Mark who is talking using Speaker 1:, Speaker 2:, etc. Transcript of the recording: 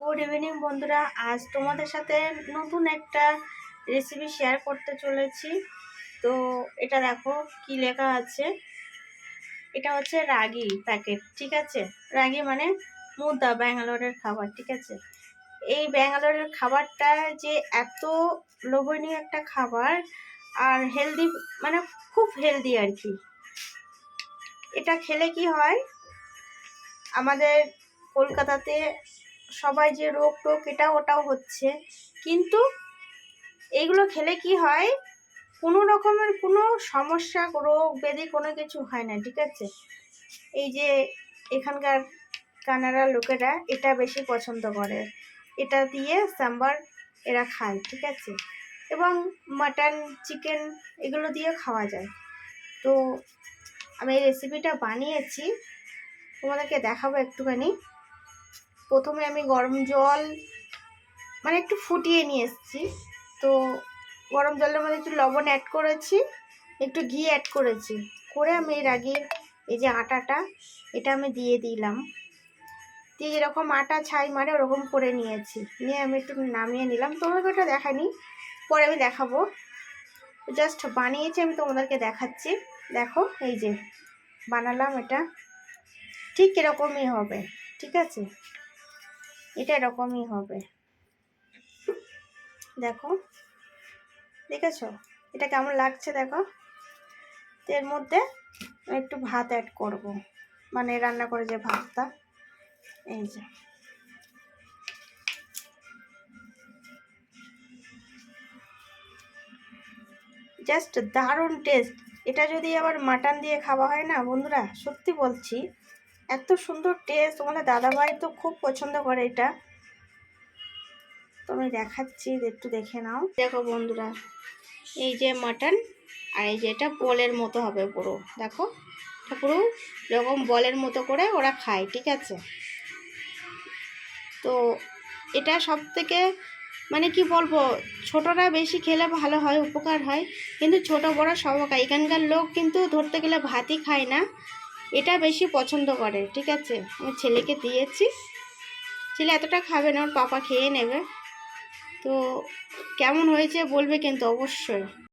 Speaker 1: Good evening বন্ধুরা। আজ তোমাদের সাথে নতুন একটা রেসিপি শেয়ার করতে চলেছি। তো এটা দেখো কি লেখা আছে। এটা হচ্ছে রাগি প্যাকেট ঠিক আছে? রাগি মানে মুদ্রা, ব্যাঙ্গালোরের খাবার, ঠিক আছে? এই ব্যাঙ্গালোরের খাবারটা যে এত লোভনীয় একটা খাবার আর হেলদি মানে খুব হেলদি আর কি। এটা খেলে কি হয়? আমাদের কলকাতাতে সবাই যে রোগ টোগ এটা ওটাও হচ্ছে। কিন্তু এইগুলো খেলে কি হয়? কোনো রকমের কোনো সমস্যা, রোগ ব্যাধি কোনো কিছু হয় না, ঠিক আছে? এই যে এখানকার কানাডার লোকেরা এটা বেশি পছন্দ করে। এটা দিয়ে সাম্বার এরা খায়, ঠিক আছে? এবং মাটন, চিকেন এগুলো দিয়ে খাওয়া যায়। তো আমি এই রেসিপিটা বানিয়েছি। তোমাদেরকে দেখাবো একটুখানি। প্রথমে আমি গরম জল মানে একটু ফুটিয়ে নিয়ে এসেছি। তো গরম জলের মধ্যে একটু লবণ অ্যাড করেছি, একটু ঘি অ্যাড করেছি। করে আমি এর আগে এই যে আটাটা, এটা আমি দিয়ে দিলাম। দিয়ে যেরকম আটা ছাই মারে ওরকম করে নিয়েছি। নিয়ে আমি একটু নামিয়ে নিলাম। তোমাকে ওটা দেখানি পরে আমি দেখাবো। জাস্ট বানিয়েছি, আমি তোমাদেরকে দেখাচ্ছি। দেখো, এই যে বানালাম এটা। ঠিক এরকমই হবে, ঠিক আছে? এটা এরকমই হবে। দেখো, দেখেছ? এটা কেমন লাগছে দেখো? এর মধ্যে একটু ভাত অ্যাড করব। মানে রান্না করে যে ভাতটা, এই যে। জাস্ট দারুণ টেস্ট এটা যদি আবার মাটন দিয়ে খাওয়া হয় না, বন্ধুরা, সত্যি বলছি এত সুন্দর টেস্ট তোমাদের দাদাভাই তো খুব পছন্দ করে এটা। তো আমি দেখাচ্ছি, একটু দেখে নাও। দেখো বন্ধুরা, এই যে মাটন আর এই যে এটা বলের মতো হবে পুরো। দেখো পুরো এরকম বলের মতো করে ওরা খায়, ঠিক আছে? তো এটা সব থেকে মানে কি বলব, ছোটরা বেশি খেলে ভালো হয়, উপকার হয়। কিন্তু ছোট বড় সব খায় এখানকার লোক কিন্তু ধরতে গেলে ভাতই খায় না। এটা বেশি পছন্দ করে, ঠিক আছে? আমি ছেলেকে দিয়েছি। ছেলে এতটা খাবে না, ওর পাপা খেয়ে নেবে। তো কেমন হয়েছে বলবে কিন্তু অবশ্যই।